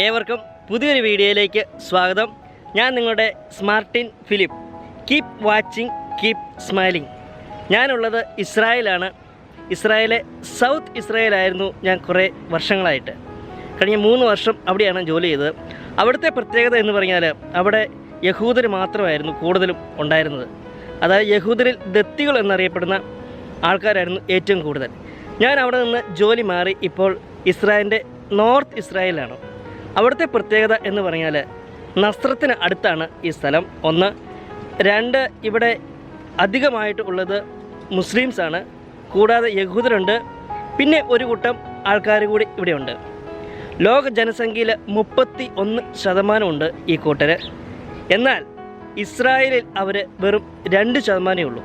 ഏവർക്കും പുതിയൊരു വീഡിയോയിലേക്ക് സ്വാഗതം. ഞാൻ നിങ്ങളുടെ സ്മാർട്ടിൻ Philip. Keep watching keep smiling ഞാനുള്ളത് ഇസ്രായേലാണ്. ഇസ്രായേലെ സൗത്ത് ഇസ്രായേലായിരുന്നു ഞാൻ കുറേ വർഷങ്ങളായിട്ട്. കഴിഞ്ഞ മൂന്ന് വർഷം അവിടെയാണ് ജോലി ചെയ്തത്. അവിടുത്തെ പ്രത്യേകത എന്ന് പറഞ്ഞാൽ അവിടെ യഹൂദർ മാത്രമായിരുന്നു കൂടുതലും ഉണ്ടായിരുന്നത്. അതായത് യഹൂദരിൽ ദത്തികൾ എന്നറിയപ്പെടുന്ന ആൾക്കാരായിരുന്നു ഏറ്റവും കൂടുതൽ. ഞാൻ അവിടെ നിന്ന് ജോലി മാറി ഇപ്പോൾ ഇസ്രായേലിന്റെ നോർത്ത് ഇസ്രായേലാണ് അവിടുത്തെ പ്രത്യേകത എന്ന് പറഞ്ഞാൽ നസ്രത്തിന് അടുത്താണ് ഈ സ്ഥലം. ഒന്ന്. രണ്ട് ഇവിടെ അധികമായിട്ട് ഉള്ളത് മുസ്ലിംസാണ് കൂടാതെ യഹൂദരുണ്ട്. പിന്നെ ഒരു കൂട്ടം ആൾക്കാർ കൂടി ഇവിടെയുണ്ട്. ലോക ജനസംഖ്യയിൽ മുപ്പത്തി ഒന്ന് ശതമാനമുണ്ട് ഈ കൂട്ടർ എന്നാൽ ഇസ്രായേലിൽ അവർ വെറും രണ്ട് ശതമാനമേ ഉള്ളൂ.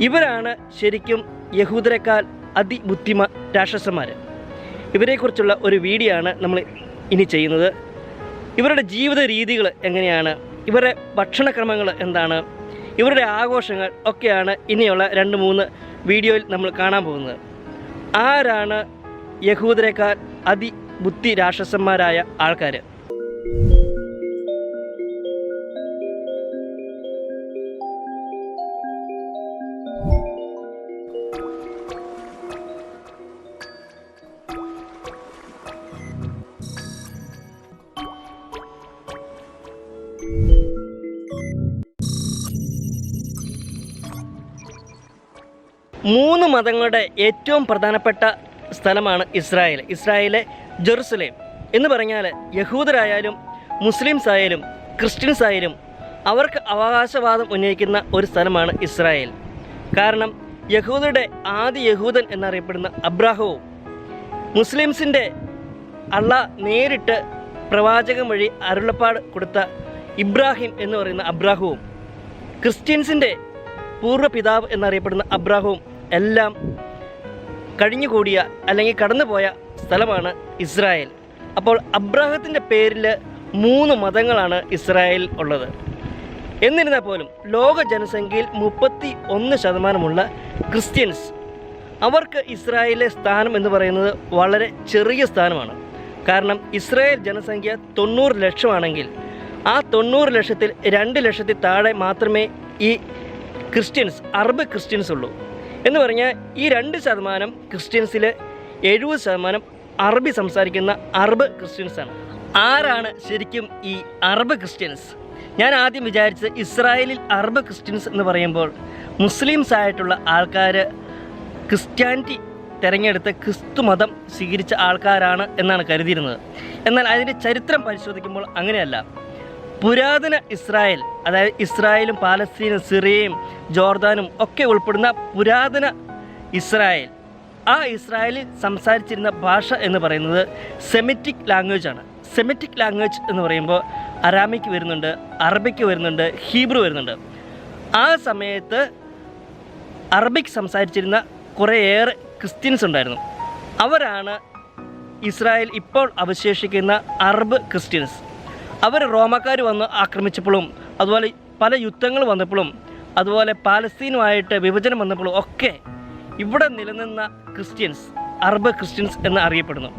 ഇവരാണ് ശരിക്കും യഹൂദരെക്കാൾ അതിബുദ്ധിമ രാക്ഷസന്മാർ ഇവരെക്കുറിച്ചുള്ള ഒരു വീഡിയോ ആണ് നമ്മൾ ഇനി ചെയ്യുന്നത്. ഇവരുടെ ജീവിത രീതികൾ എങ്ങനെയാണ്? ഇവരുടെ ഭക്ഷണക്രമങ്ങൾ എന്താണ്? ഇവരുടെ ആഘോഷങ്ങൾ ഒക്കെയാണ് ഇനിയുള്ള രണ്ട് മൂന്ന് വീഡിയോയിൽ നമ്മൾ കാണാൻ പോകുന്നത്. ആരാണ് യഹൂദരെക്കാൾ അതിബുദ്ധി രാക്ഷസന്മാരായ ആൾക്കാർ മൂന്ന് മതങ്ങളുടെ ഏറ്റവും പ്രധാനപ്പെട്ട സ്ഥലമാണ് ഇസ്രായേൽ ഇസ്രായേലെ ജെറുസലേം. എന്ന് പറഞ്ഞാൽ യഹൂദരായാലും മുസ്ലിംസ് ആയാലും ക്രിസ്ത്യൻസ് ആയാലും അവർക്ക് അവകാശവാദം ഉന്നയിക്കുന്ന ഒരു സ്ഥലമാണ് ഇസ്രായേൽ. കാരണം യഹൂദരുടെ ആദ്യ യഹൂദൻ എന്നറിയപ്പെടുന്ന അബ്രാഹവും മുസ്ലിംസിന്റെ അള്ള നേരിട്ട് പ്രവാചകൻ വഴി അരുളപ്പാട് കൊടുത്ത ഇബ്രാഹിം എന്ന് പറയുന്ന അബ്രാഹവും ക്രിസ്ത്യൻസിന്റെ പൂർവപിതാവ് എന്നറിയപ്പെടുന്ന അബ്രാഹവും എല്ലാം കഴിഞ്ഞുകൂടിയ അല്ലെങ്കിൽ കടന്നുപോയ സ്ഥലമാണ് ഇസ്രായേൽ. അപ്പോൾ അബ്രാഹത്തിന്റെ പേരിൽ മൂന്ന് മതങ്ങളാണ് ഇസ്രായേൽ ഉള്ളത്. എന്നിരുന്നാൽ പോലും ലോക ജനസംഖ്യയിൽ മുപ്പത്തി ഒന്ന് ശതമാനമുള്ള ക്രിസ്ത്യൻസ് അവർക്ക് ഇസ്രായേലിലെ സ്ഥാനം എന്ന് പറയുന്നത് വളരെ ചെറിയ സ്ഥാനമാണ്. കാരണം ഇസ്രായേൽ ജനസംഖ്യ തൊണ്ണൂറ് ലക്ഷമാണെങ്കിൽ ആ തൊണ്ണൂറ് ലക്ഷത്തിൽ രണ്ട് ലക്ഷത്തിൽ താഴെ മാത്രമേ ഈ ക്രിസ്ത്യൻസ് അറബ് ക്രിസ്ത്യൻസ് ഉള്ളൂ. എന്ന് പറഞ്ഞാൽ ഈ രണ്ട് ശതമാനം ക്രിസ്ത്യൻസിൽ എഴുപത് ശതമാനം അറബി സംസാരിക്കുന്ന അറബ് ക്രിസ്ത്യൻസാണ് ആരാണ് ശരിക്കും ഈ അറബ് ക്രിസ്ത്യൻസ്? ഞാൻ ആദ്യം വിചാരിച്ചത് ഇസ്രായേലിൽ അറബ് ക്രിസ്ത്യൻസ് എന്ന് പറയുമ്പോൾ മുസ്ലിംസ് ആയിട്ടുള്ള ആൾക്കാർ ക്രിസ്ത്യാനിറ്റി തിരഞ്ഞെടുത്ത് ക്രിസ്തു മതം സ്വീകരിച്ച ആൾക്കാരാണ് എന്നാണ് കരുതിയിരുന്നത്. എന്നാൽ അതിന്റെ ചരിത്രം പരിശോധിക്കുമ്പോൾ അങ്ങനെയല്ല. പുരാതന ഇസ്രായേൽ അതായത് ഇസ്രായേലും പാലസ്തീനും സിറിയയും ജോർദാനും ഒക്കെ ഉൾപ്പെടുന്ന പുരാതന ഇസ്രായേൽ. ആ ഇസ്രായേലിൽ സംസാരിച്ചിരുന്ന ഭാഷ എന്ന് പറയുന്നത് സെമിറ്റിക് ലാംഗ്വേജ് ആണ്. സെമിറ്റിക് ലാംഗ്വേജ് എന്ന് പറയുമ്പോൾ അറാമിക്ക് വരുന്നുണ്ട് അറബിക്ക് വരുന്നുണ്ട് ഹീബ്രു വരുന്നുണ്ട്. ആ സമയത്ത് അറബിക് സംസാരിച്ചിരുന്ന കുറേയേറെ ക്രിസ്ത്യൻസ് ഉണ്ടായിരുന്നു. അവരാണ് ഇസ്രായേൽ ഇപ്പോൾ അവശേഷിക്കുന്ന അറബ് ക്രിസ്ത്യൻസ്. അവർ റോമക്കാർ വന്ന് ആക്രമിച്ചപ്പോഴും അതുപോലെ പല യുദ്ധങ്ങൾ വന്നപ്പോഴും അതുപോലെ പാലസ്തീനുമായിട്ട് വിഭജനം വന്നപ്പോഴും ഒക്കെ ഇവിടെ നിലനിന്ന ക്രിസ്ത്യൻസ് അറബ് ക്രിസ്ത്യൻസ് എന്ന് അറിയപ്പെടുന്നു.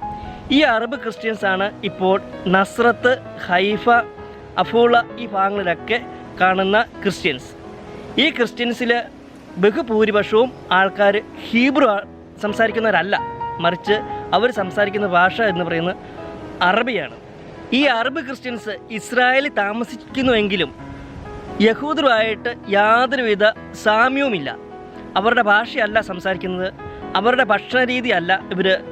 ഈ അറബ് ക്രിസ്ത്യൻസ് ആണ് ഇപ്പോൾ നസ്രത്ത് ഹൈഫ അഫൂള ഈ ഭാഗങ്ങളിലൊക്കെ കാണുന്ന ക്രിസ്ത്യൻസ്. ഈ ക്രിസ്ത്യൻസിൽ ബഹുഭൂരിപക്ഷവും ആൾക്കാർ ഹീബ്രു സംസാരിക്കുന്നവരല്ല. മറിച്ച് അവർ സംസാരിക്കുന്ന ഭാഷ എന്ന് പറയുന്നത് അറബിയാണ്. ഈ അറബ് ക്രിസ്ത്യൻസ് ഇസ്രായേലിൽ താമസിക്കുന്നുവെങ്കിലും യഹൂദരുമായിട്ട് യാതൊരുവിധ സാമ്യവുമില്ല. അവരുടെ ഭാഷയല്ല സംസാരിക്കുന്നത് അവരുടെ ഭക്ഷണ രീതിയല്ല ഇവർ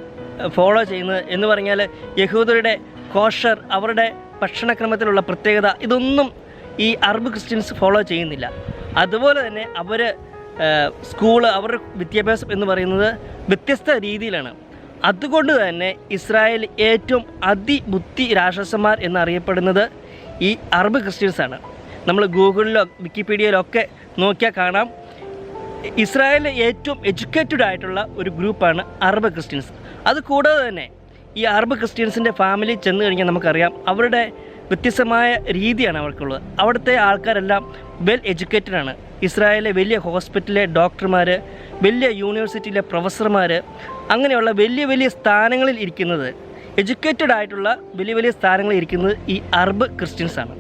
ഫോളോ ചെയ്യുന്നത്. എന്ന് പറഞ്ഞാൽ യഹൂദരുടെ കോഷർ അവരുടെ ഭക്ഷണക്രമത്തിലുള്ള പ്രത്യേകത ഇതൊന്നും ഈ അറബ് ക്രിസ്ത്യൻസ് ഫോളോ ചെയ്യുന്നില്ല. അതുപോലെ തന്നെ അവർ സ്കൂൾ അവരുടെ വിദ്യാഭ്യാസം എന്ന് പറയുന്നത് വ്യത്യസ്ത രീതിയിലാണ്. അതുകൊണ്ട് തന്നെ ഇസ്രായേൽ ഏറ്റവും അതിബുദ്ധി രാക്ഷസന്മാർ എന്നറിയപ്പെടുന്നത് ഈ അറബ് ക്രിസ്ത്യൻസാണ് നമ്മൾ ഗൂഗിളിലോ വിക്കിപീഡിയയിലോ ഒക്കെ നോക്കിയാൽ കാണാം. ഇസ്രായേലിലെ ഏറ്റവും എഡ്യൂക്കേറ്റഡ് ആയിട്ടുള്ള ഒരു ഗ്രൂപ്പാണ് അറബ് ക്രിസ്ത്യൻസ്. അത് കൂടാതെ തന്നെ ഈ അറബ് ക്രിസ്ത്യൻസിന്റെ ഫാമിലി ചെന്ന് കഴിഞ്ഞാൽ നമുക്കറിയാം അവരുടെ വ്യത്യസ്തമായ രീതിയാണ് അവർക്കുള്ളത്. അവിടുത്തെ ആൾക്കാരെല്ലാം വെൽ എഡ്യൂക്കേറ്റഡ് ആണ്. ഇസ്രായേലിലെ വലിയ ഹോസ്പിറ്റലിലെ ഡോക്ടർമാർ വലിയ യൂണിവേഴ്സിറ്റിയിലെ പ്രൊഫസർമാർ അങ്ങനെയുള്ള വലിയ വലിയ സ്ഥാനങ്ങളിൽ ഇരിക്കുന്നത് എഡ്യൂക്കേറ്റഡ് ആയിട്ടുള്ള വലിയ വലിയ സ്ഥാനങ്ങളിൽ ഇരിക്കുന്നത് ഈ അറബ് ക്രിസ്ത്യൻസ് ആണ്.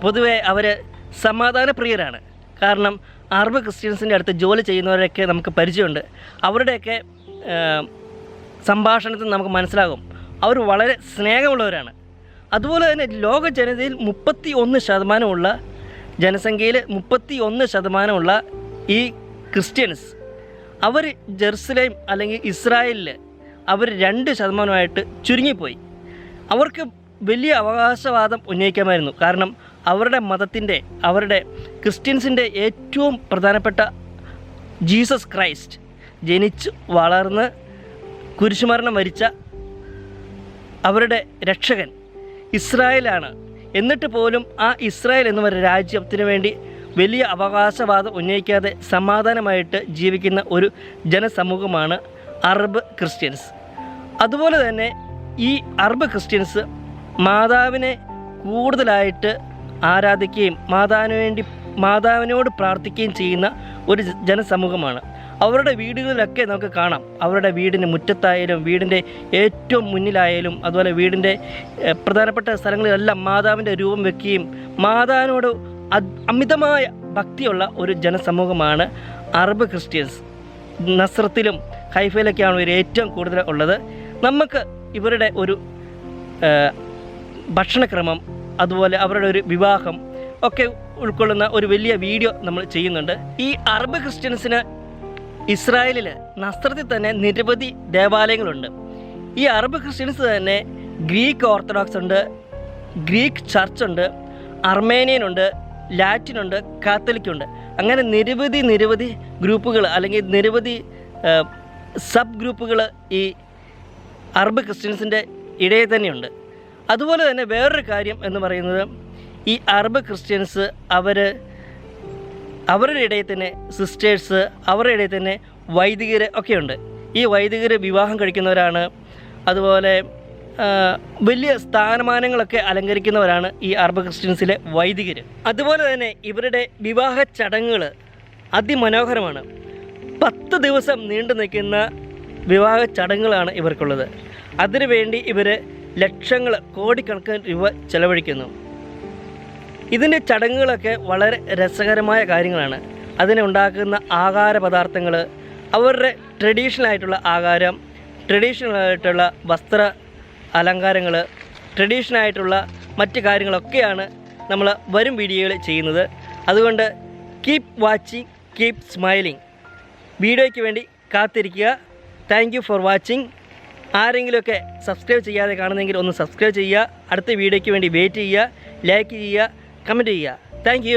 പൊതുവേ അവർ സമാധാനപ്രിയരാണ്. കാരണം അറബ് ക്രിസ്ത്യൻസിന്റെ അടുത്ത് ജോലി ചെയ്യുന്നവരൊക്കെ നമുക്ക് പരിചയമുണ്ട്. അവരുടെയൊക്കെ സംഭാഷണത്തിൽ നമുക്ക് മനസ്സിലാകും. അവർ വളരെ സ്നേഹമുള്ളവരാണ്. അതുപോലെ തന്നെ ലോക ജനതയിൽ മുപ്പത്തി ഒന്ന് ശതമാനമുള്ള ജനസംഖ്യയിൽ മുപ്പത്തി ഒന്ന് ശതമാനമുള്ള ഈ ക്രിസ്ത്യൻസ് അവർ ജെറുസലേം അല്ലെങ്കിൽ ഇസ്രായേലിൽ അവർ രണ്ട് ശതമാനമായിട്ട് ചുരുങ്ങിപ്പോയി. അവർക്ക് വലിയ അവകാശവാദം ഉന്നയിക്കാമായിരുന്നു. കാരണം അവരുടെ മതത്തിന്റെ അവരുടെ ക്രിസ്ത്യൻസിന്റെ ഏറ്റവും പ്രധാനപ്പെട്ട ജീസസ് ക്രൈസ്റ്റ് ജനിച്ച് വളർന്ന് കുരിശുമരണം വരിച്ച അവരുടെ രക്ഷകൻ ഇസ്രായേലാണ്. എന്നിട്ട് പോലും ആ ഇസ്രായേൽ എന്ന രാജ്യത്തിന് വേണ്ടി വലിയ അവകാശവാദം ഉന്നയിക്കാതെ സമാധാനമായിട്ട് ജീവിക്കുന്ന ഒരു ജനസമൂഹമാണ് അറബ് ക്രിസ്ത്യൻസ്. അതുപോലെ തന്നെ ഈ അറബ് ക്രിസ്ത്യൻസ് മാതാവിനെ കൂടുതലായിട്ട് ആരാധിക്കുകയും മാതാവിന് വേണ്ടി മാതാവിനോട് പ്രാർത്ഥിക്കുകയും ചെയ്യുന്ന ഒരു ജനസമൂഹമാണ്. അവരുടെ വീടുകളിലൊക്കെ നമുക്ക് കാണാം. അവരുടെ വീടിന് മുറ്റത്തായാലും വീടിന്റെ ഏറ്റവും മുന്നിലായാലും അതുപോലെ വീടിന്റെ പ്രധാനപ്പെട്ട സ്ഥലങ്ങളിലെല്ലാം മാതാവിന്റെ രൂപം വെക്കുകയും മാതാവിനോട് അമിതമായ ഭക്തിയുള്ള ഒരു ജനസമൂഹമാണ് അറബ് ക്രിസ്ത്യൻസ്. നസ്രത്തിലും ഹൈഫയിലൊക്കെയാണ് ഇവർ ഏറ്റവും കൂടുതൽ ഉള്ളത്. നമുക്ക് ഇവരുടെ ഒരു ഭക്ഷണക്രമം അതുപോലെ അവരുടെ ഒരു വിവാഹം ഒക്കെ ഉൾക്കൊള്ളുന്ന ഒരു വലിയ വീഡിയോ നമ്മൾ ചെയ്യുന്നുണ്ട്. ഈ അറബ് ക്രിസ്ത്യൻസിന് ഇസ്രായേലിൽ നസ്രത്തിൽ തന്നെ നിരവധി ദേവാലയങ്ങളുണ്ട്. ഈ അറബ് ക്രിസ്ത്യൻസ് തന്നെ ഗ്രീക്ക് ഓർത്തഡോക്സ് ഉണ്ട് ഗ്രീക്ക് ചർച്ച് ഉണ്ട് അർമേനിയൻ കാത്തലിക്കുണ്ട്. അങ്ങനെ നിരവധി നിരവധി ഗ്രൂപ്പുകൾ അല്ലെങ്കിൽ നിരവധി സബ് ഗ്രൂപ്പുകൾ ഈ അറബ് ക്രിസ്ത്യൻസിന്റെ ഇടയിൽ തന്നെയുണ്ട്. അതുപോലെ തന്നെ വേറൊരു കാര്യം എന്ന് പറയുന്നത് ഈ അറബ് ക്രിസ്ത്യൻസ് അവർ അവരുടെ ഇടയിൽ തന്നെ സിസ്റ്റേഴ്സ് അവരുടെ ഇടയിൽ തന്നെ വൈദികർ ഒക്കെയുണ്ട് ഈ വൈദികർ വിവാഹം കഴിക്കുന്നവരാണ്. അതുപോലെ വലിയ സ്ഥാനമാനങ്ങളൊക്കെ അലങ്കരിക്കുന്നവരാണ് ഈ അറബ് ക്രിസ്ത്യൻസിലെ വൈദികർ അതുപോലെ തന്നെ ഇവരുടെ വിവാഹ ചടങ്ങുകൾ അതിമനോഹരമാണ്. പത്ത് ദിവസം നീണ്ടു നിൽക്കുന്ന വിവാഹ ചടങ്ങുകളാണ് ഇവർക്കുള്ളത്. അതിനുവേണ്ടി ഇവർ ലക്ഷങ്ങൾ കോടിക്കണക്കിന് രൂപ ചെലവഴിക്കുന്നു. ഇതിന്റെ ചടങ്ങുകളൊക്കെ വളരെ രസകരമായ കാര്യങ്ങളാണ്. അതിനുണ്ടാക്കുന്ന ആഹാര പദാർത്ഥങ്ങൾ അവരുടെ ട്രഡീഷണൽ ആയിട്ടുള്ള ആഹാരം ട്രഡീഷണൽ ആയിട്ടുള്ള വസ്ത്ര അലങ്കാരങ്ങൾ ട്രഡീഷണൽ ആയിട്ടുള്ള മറ്റ് കാര്യങ്ങളൊക്കെയാണ് നമ്മൾ വരും വീഡിയോയിൽ ചെയ്യുന്നത്. അതുകൊണ്ട് കീപ് വാച്ചിങ് കീപ് സ്മൈലിംഗ് വീഡിയോയ്ക്ക് വേണ്ടി കാത്തിരിക്കുക. താങ്ക് ഫോർ വാച്ചിങ് ആരെങ്കിലുമൊക്കെ സബ്സ്ക്രൈബ് ചെയ്യാതെ കാണുന്നെങ്കിൽ ഒന്ന് സബ്സ്ക്രൈബ് ചെയ്യുക. അടുത്ത വീഡിയോയ്ക്ക് വേണ്ടി വെയിറ്റ് ചെയ്യുക. ലൈക്ക് ചെയ്യുക. കമന്റ് ചെയ്യുക. താങ്ക്